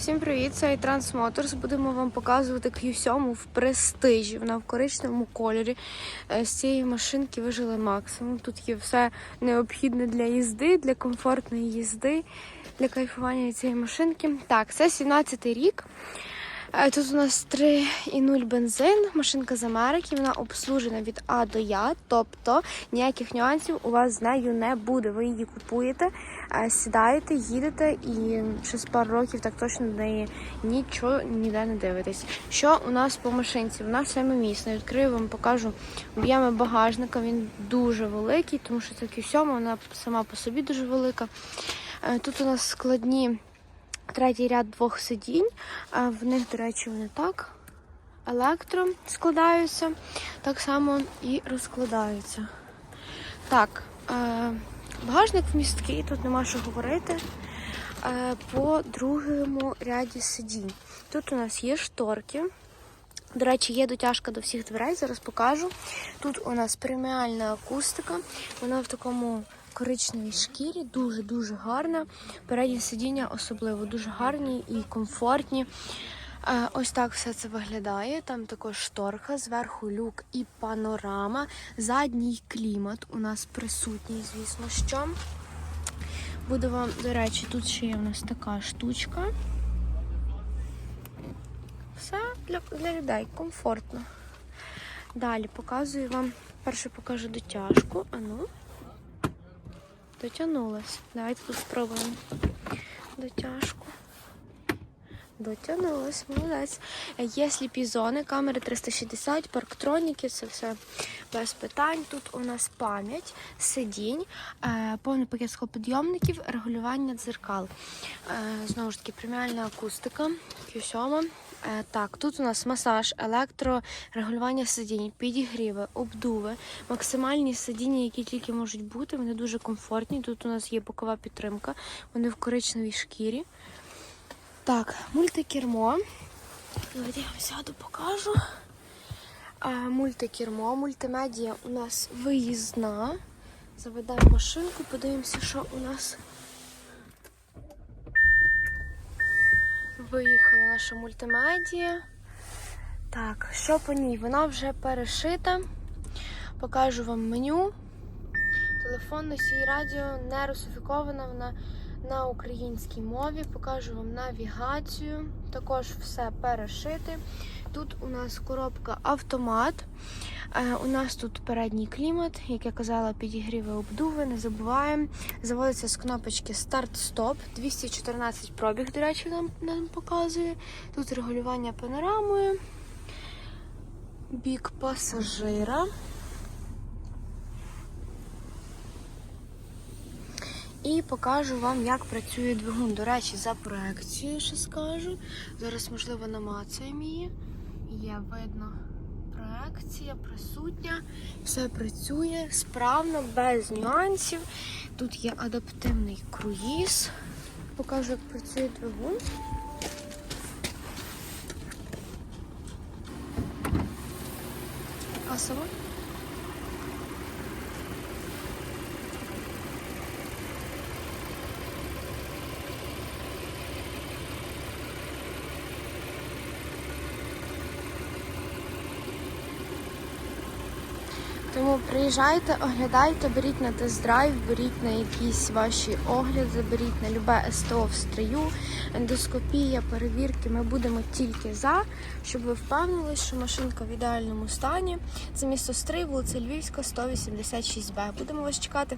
Всім привіт! Це Trans Motors. Будемо вам показувати Q7 в престижі. Вона в коричневому кольорі. Е, З цієї машинки вижили максимум. Тут є все необхідне для їзди, для комфортної їзди, для кайфування цієї машинки. Так, це 17-й рік. Е, Тут у нас 3,0 бензин, машинка з Америки, вона обслужена від А до Я, тобто ніяких нюансів у вас з нею не буде. Ви її купуєте, е, сідаєте, їдете і через пару років так точно до неї нічого ніде не дивитесь. Що у нас по машинці? Вона семимісна. Відкрию вам, покажу об'єми багажника. Він дуже великий, тому що це Q7, вона сама по собі дуже велика. Е, Тут у нас складні третій ряд двох сидінь. В них, до речі, вони так. Електро складаються, так само і розкладаються. Так, е, багажник вмісткий, тут нема що говорити. Е, По другому ряді сидінь. Тут у нас є шторки. До речі, є дотяжка до всіх дверей, зараз покажу. Тут у нас преміальна акустика, вона в такому коричневій шкірі, дуже-дуже гарна. Передні сидіння особливо дуже гарні і комфортні. Е, Ось так все це виглядає. Там також шторка, зверху люк і панорама. Задній клімат у нас присутній, звісно, що. Буде вам, до речі, тут ще є у нас така штучка. Все для, для людей комфортно. Далі показую вам, перше покажу дотяжку. Ану. Дотягнулась. Давайте тут спробуємо. Дотяжку. Дотягнулась, молодець. Є сліпі зони, камери 360, парктроніки, це все без питань. Тут у нас пам'ять, сидінь, е, повний пакет схлопідйомників, регулювання дзеркал. Е, Знову ж таки, преміальна акустика, Q7. Е, Так, тут у нас масаж, електрорегулювання сидінь, підігріви, обдуви, максимальні сидіння, які тільки можуть бути. Вони дуже комфортні. Тут у нас є бокова підтримка, вони в коричневій шкірі. Так, мультикермо. Давайте я вам сяду, покажу. А, мультикермо, мультимедіа у нас виїзна. Заведемо машинку, подивимося, що у нас. Виїхала наша мультимедія. Так, що по ній? Вона вже перешита. Покажу вам меню. Телефон носій радіо не русифікована, вона на українській мові. Покажу вам навігацію. Також все перешити. Тут у нас коробка автомат. Е, у нас тут передній клімат, як я казала, підігріви обдуви, не забуваємо. Заводиться з кнопочки старт-стоп. 214 пробіг, до речі, нам, нам показує. Тут регулювання панорамою. Бік пасажира. І покажу вам, як працює двигун. До речі, за проекцією ще скажу. Зараз, можливо, намацаємо її. Є видно проекція, присутня. Все працює справно, без нюансів. Тут є адаптивний круїз. Покажу, як працює двигун. А сама? Тому приїжджайте, оглядайте, беріть на тест-драйв, беріть на якісь ваші огляди, беріть на любе СТО в стрию, ендоскопія, перевірки. Ми будемо тільки за, щоб ви впевнились, що машинка в ідеальному стані. Це місто Стрий, вулиця Львівська, 186Б. Будемо вас чекати.